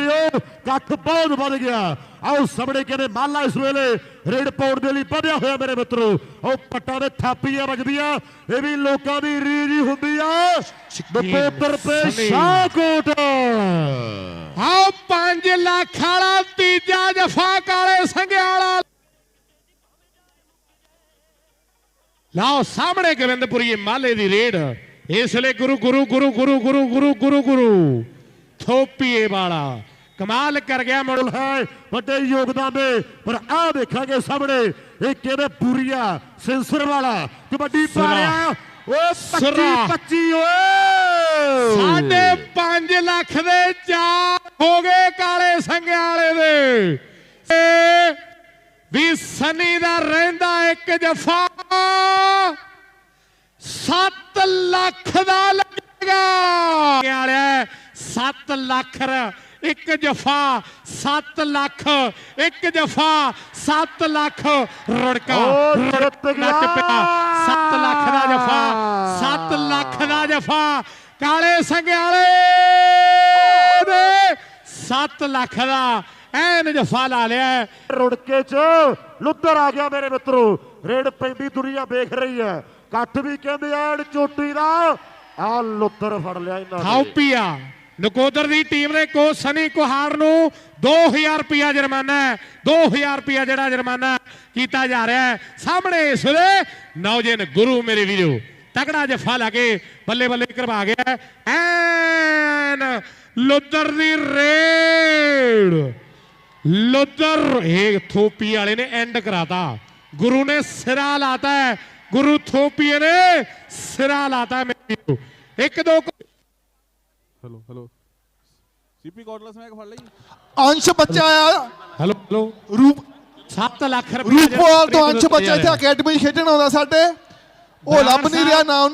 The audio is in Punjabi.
ਇਕੱਠ ਬਹੁਤ ਵੱਧ ਗਿਆ। ਆਓ ਸਾਹਮਣੇ ਕਹਿੰਦੇ ਮਾਲਾ ਇਸ ਵੇਲੇ ਰੇਡ ਪਾਉਣ ਦੇ ਲਈ ਵਧਿਆ ਹੋਇਆ ਮੇਰੇ ਮਿੱਤਰੋ। ਉਹ ਪੱਟਾਂ ਦੇ ਥਾਪੀਆਂ ਵੱਜਦੀਆਂ ਇਹ ਵੀ ਲੋਕਾਂ ਦੀ ਰੀਝ ਹੀ ਹੁੰਦੀ ਆ। ਬਪੋਤਰ ਤੇ। ਸ਼ਾਹਕੋਟ। ਆਓ 5 ਲੱਖ ਵਾਲਾ ਤੀਜਾ ਜਫਾ ਕਾਲੇ ਸੰਘਿਆਲਾ ਲਾਓ ਸਾਹਮਣੇ ਗਵਿੰਦਪੁਰੀ ਮਾਲੇ ਦੀ ਰੇਡ। ਇਸ ਵੇਲੇ ਗੁਰੂ ਗੁਰੂ ਗੁਰੂ ਗੁਰੂ ਗੁਰੂ ਗੁਰੂ ਗੁਰੂ ਗੁਰੂ। ਥੋਪੀਏ ਵਾਲਾ। ਕਮਾਲ ਕਰ ਗਿਆ ਮੁੜ ਮੁੱਲ ਹੈ ਵੱਡੇ ਯੋਗਦਾਨ ਦੇ। ਪਰ ਆ ਦੇਖਾਂਗੇ ਸਾਹਮਣੇ ਇਹ ਕਿਹਦੇ ਪੂਰੀਆ ਸੈਂਸਰ ਵਾਲਾ। ਕਬੱਡੀ ਪਾ। ਰਿਹਾ ਓਏ 25 ਸਿਰਾ। 25 ਓਏ। ਸਾਢੇ 5 ਲੱਖ ਦੇ ਚਾਰ ਹੋ ਗਏ ਕਾਲੇ ਸੰਘਿਆਲੇ ਦੇ। ਇਹ ਵੀ ਸਨੀ ਦਾ ਰਹਿੰਦਾ ਇੱਕ ਜਫਾ। 7 ਲੱਖ ਦਾ 7 ਲੱਖ ਇੱਕ ਜਫਾ 7 ਲੱਖ ਇੱਕ ਜਫਾ 7 ਲੱਖ ਰੁੜਕਾ ਰੁੜਕ ਗਿਆ। ਨੱਚ ਪਿਆ। 7 ਲੱਖ ਦਾ ਜਫਾ 7 ਲੱਖ ਦਾ ਜਫਾ। ਕਾਲੇ ਸੰਘਿਆਲੇ ਦੇ 7 ਲੱਖ ਦਾ ਐਨ ਜਫਾ ਲਾ ਲਿਆ। ਰੁੜਕੇ ਚ ਲੁੱਦਰ ਆ ਗਿਆ ਮੇਰੇ ਮਿੱਤਰੋ। ਰੇਡ ਪੈਂਦੀ ਦੁਨੀਆ ਵੇਖ ਰਹੀ ਹੈ। ਕੱਠ ਵੀ ਕਹਿੰਦੇ ਐਨ ਚੋਟੀ ਦਾ। ਆ ਲੁੱਦਰ ਫੜ ਲਿਆ ਇਹਨਾਂ ਨੇ। ਥਾਉਪੀਆ। ਨਕੋਦਰ ਦੀ ਟੀਮ ਦੇ ਕੋਚ ਸਨੀ ਕੁਹਾਰ ਨੂੰ 2000 ਰੁਪਿਆ ਜੁਰਮਾਨਾ ਹੈ 2000 ਰੁਪਿਆ ਜਿਹੜਾ ਜੁਰਮਾਨਾ ਕੀਤਾ ਜਾ ਰਿਹਾ ਹੈ। ਸਾਹਮਣੇ ਇਸ ਵੇਲੇ ਨੌਜਨ ਗੁਰੂ ਮੇਰੇ ਵੀਰੋ, ਤਕੜਾ ਜਫਾ ਲਾ ਕੇ ਬੱਲੇ ਬੱਲੇ ਕਰਵਾ ਗਿਆ ਐਨ ਲੁੱਦਰ ਦੀ ਰੇਡ। ਲੁੱਦਰ, ਇਹ ਥੋਪੀ ਵਾਲੇ ਨੇ ਐਂਡ ਕਰਾਤਾ। ਗੁਰੂ ਨੇ ਸਿਰਾ ਲਾਤਾ ਹੈ। ਗੁਰੂ ਥੋਪੀਏ ਨੇ ਸਿਰਾ ਲਾਤਾ ਹੈ ਮੇਰੇ ਵੀਰੋ। ਇੱਕ ਦੋ ਹੈਲੋ ਹੈਲੋ ਸੀਪੀ ਕੋਟਲਸ ਮੈਂ ਫੜ ਲਈ। ਅੰਸ਼ ਬੱਚਾ ਆ ਹੈਲੋ ਹੈਲੋ ਰੂਪ 7 ਲੱਖ ਰੁਪਏ ਰੂਪਵਾਲ ਤੋਂ ਅੰਸ਼ ਬੱਚਾ ਇੱਥੇ ਅਕੈਡਮੀ ਖੇਡਣ ਆਉਂਦਾ ਸਾਡੇ। ਉਹ ਲੱਭ ਨਹੀਂ ਰਿਹਾ ਨਾ ਉਹਨਾਂ